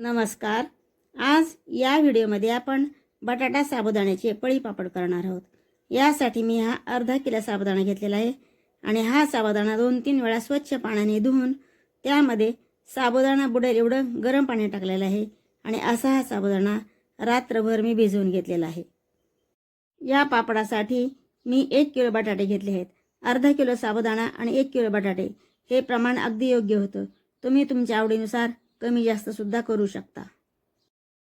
नमस्कार. आज या व्हिडिओमध्ये आपण बटाटा साबुदाण्याचे पळी पापड करणार आहोत. यासाठी मी हा अर्धा किलो साबुदाणा घेतलेला आहे आणि हा साबुदाणा दोन तीन वेळा स्वच्छ पाण्याने धुवून त्यामध्ये साबुदाणा बुडेल एवढं गरम पाणी टाकलेलं आहे आणि असा हा साबुदाणा रात्रभर मी भिजवून घेतलेला आहे. या पापडासाठी मी एक किलो बटाटे घेतले आहेत. अर्धा किलो साबुदाणा आणि एक किलो बटाटे हे प्रमाण अगदी योग्य होतं. तुम्ही तुमच्या आवडीनुसार कमी जास्त सुद्धा करू शकता.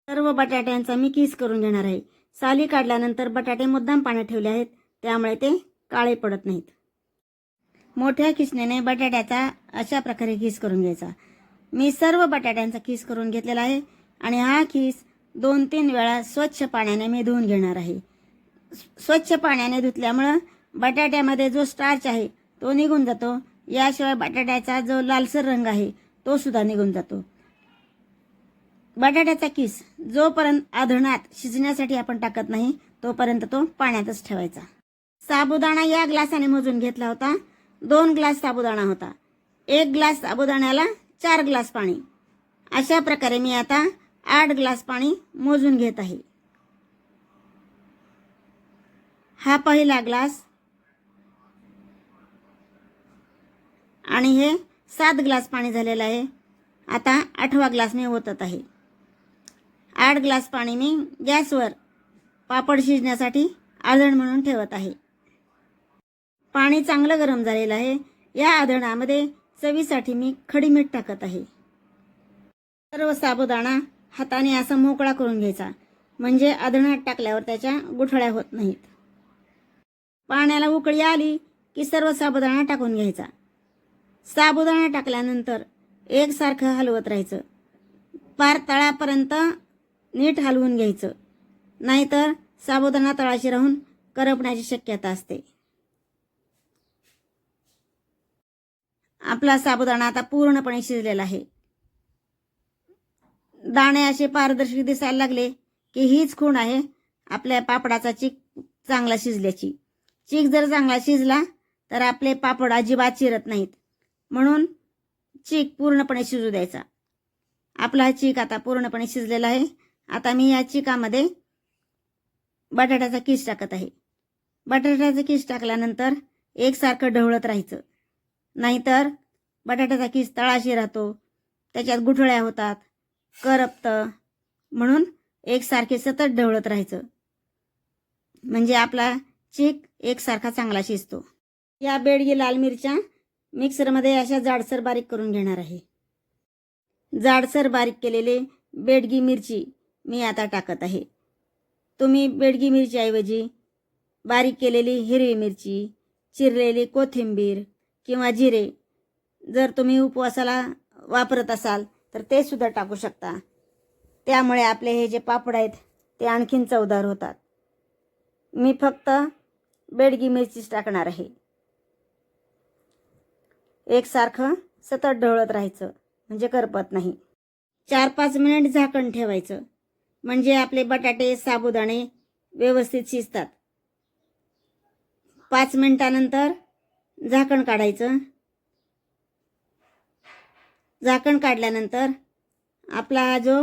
सर्व बटाट्यांचा मी किस करून घेणार आहे? साली काढल्यानंतर बटाटे मुद्दाम पाण्यात ठेवले आहेत त्यामुळे ते काळे पडत नाहीत. मोठ्या खिसण्याने बटाट्याचा अशा प्रकारे खीस करून घ्यायचा? मी सर्व बटाट्यांचा खीस करून घेतलेला आहे आणि हा खीस दोन तीन वेळा स्वच्छ पाण्याने मी धुवून घेणार आहे. स्वच्छ पाण्याने धुतल्यामुळं बटाट्यामध्ये जो स्टार्च आहे तो निघून जातो. याशिवाय बटाट्याचा जो लालसर रंग आहे तो सुद्धा निघून जातो. बटाट्याचा किस जोपर्यंत आधणात शिजण्यासाठी आपण टाकत नाही तोपर्यंत तो पाण्यातच ठेवायचा. साबुदाणा या ग्लासाने मोजून घेतला होता. दोन ग्लास साबुदाणा होता. एक ग्लास साबुदाण्याला चार ग्लास पाणी. अशा प्रकारे मी आता आठ ग्लास पाणी मोजून घेत आहे. हा पहिला ग्लास आणि हे सात ग्लास पाणी झालेलं आहे. आता आठवा ग्लास मी ओतत आहे. आठ ग्लास पाणी मी गॅसवर पापड शिजण्यासाठी आधण म्हणून ठेवत आहे. पाणी चांगलं गरम झालेलं आहे. या आधणामध्ये चवीसाठी मी खडी मीठ टाकत आहे. सर्व साबुदाणा हाताने असा मोकळा करून घ्यायचा. म्हणजे आधणात टाकल्यावर त्याच्या गुठळ्या होत नाहीत. पाण्याला उकळी आली की सर्व साबुदाणा टाकून घ्यायचा. साबुदाणा टाकल्यानंतर एकसारखं हलवत राहायचं. पार तळापर्यंत नीट हलवून घ्यायचं. नाहीतर साबुदाणा तळाशी राहून करपण्याची शक्यता असते. आपला साबुदाणा आता पूर्णपणे शिजलेला आहे. दाणे असे पारदर्शक दिसायला लागले की हीच खूण आहे आपल्या पापडाचा चीक चांगला शिजल्याची. चीक जर चांगला शिजला तर आपले पापड अजिबात चिरत नाहीत. म्हणून चीक पूर्णपणे शिजू द्यायचा. आपला चीक आता पूर्णपणे शिजलेला आहे. आता मी या चिकामध्ये बटाट्याचा किस टाकत आहे. बटाट्याचा किस टाकल्यानंतर एकसारखं ढवळत राहायचं. नाहीतर बटाट्याचा किस तळाशी राहतो त्याच्यात गुठळ्या होतात करपतं म्हणून एकसारखे सतत ढवळत राहायचं. म्हणजे आपला चीक एकसारखा चांगला शिजतो. या बेडगी लाल मिरच्या मिक्सरमध्ये अशा जाडसर बारीक करून घेणार आहे. जाडसर बारीक केलेले बेडगी मिरची मी आता टाकत आहे. तुम्ही बेडगी मिरचीऐवजी बारीक केलेली हिरवी मिरची चिरलेली कोथिंबीर किंवा जिरे जर तुम्ही उपवासाला वापरत असाल तर ते सुद्धा टाकू शकता. त्यामुळे आपले हे जे पापड आहेत ते आणखीन चवदार होतात. मी फक्त बेडगी मिरचीच टाकणार आहे. एकसारखं सतत ढवळत राहायचं म्हणजे करपत नाही. चार पाच मिनिट झाकण ठेवायचं. म्हणजे आपले बटाटे साबुदाणे व्यवस्थित शिजतात. पाच मिनिटानंतर झाकण काढायचं. झाकण काढल्यानंतर आपला हा जो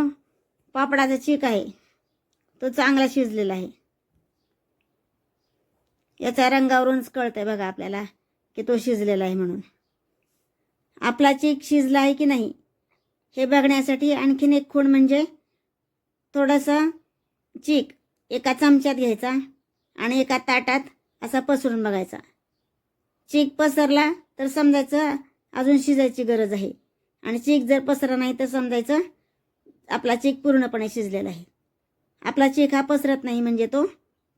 पापडाचा चीक आहे तो चांगला शिजलेला आहे. याच्या रंगावरूनच कळतंय बघा आपल्याला की तो शिजलेला आहे म्हणून. आपला चीक शिजला आहे की नाही हे बघण्यासाठी आणखीन एक खूण म्हणजे थोडंसं चीक एका चमच्यात घ्यायचा आणि एका ताटात असा पसरून बघायचा. चीक पसरला तर समजायचं अजून शिजायची गरज आहे. आणि चीक जर पसरा नाही तर समजायचं आपला चीक पूर्णपणे शिजलेला आहे. आपला चीक हा पसरत नाही म्हणजे तो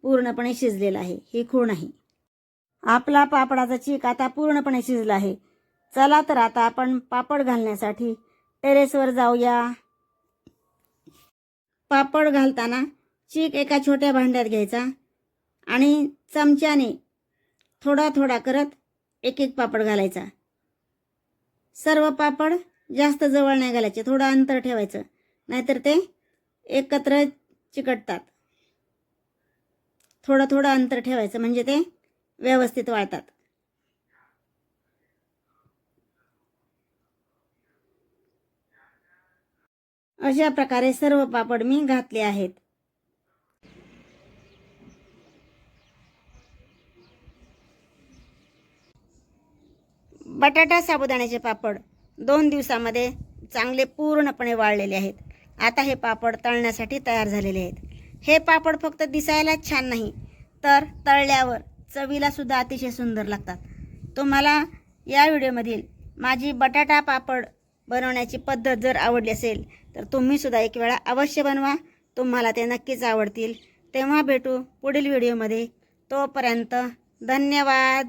पूर्णपणे शिजलेला आहे. ही खूण आहे. आपला पापडाचा चीक आता पूर्णपणे शिजला आहे. चला तर आता आपण पापड घालण्यासाठी टेरेसवर जाऊया. पापड घालताना चीक एका छोट्या भांड्यात घ्यायचा आणि चमच्याने थोडा थोडा करत एक एक पापड घालायचा. सर्व पापड जास्त जवळ नाही घालायचे थोडं अंतर ठेवायचं नाहीतर ते एकत्र चिकटतात. थोडं थोडं अंतर ठेवायचं म्हणजे ते व्यवस्थित वाळतात. अशा प्रकारे सर्व पापड मी घातले आहेत. बटाटा साबुदाण्याचे पापड दोन दिवसामध्ये चांगले पूर्णपणे वाळलेले आहेत. आता हे पापड तळण्यासाठी तयार झालेले आहेत. हे पापड फक्त दिसायलाच छान नाही तर तळल्यावर चवीला सुद्धा अतिशय सुंदर लागतात. तुम्हाला या व्हिडिओमधील माझी बटाटा पापड बनवण्याची पद्धत जर आवडली असेल तर तुम्ही सुद्धा एक वेळा अवश्य बनवा. तुम्हाला ते नक्कीच आवडतील. तेव्हा भेटू पुढील व्हिडिओमध्ये. तोपर्यंत धन्यवाद.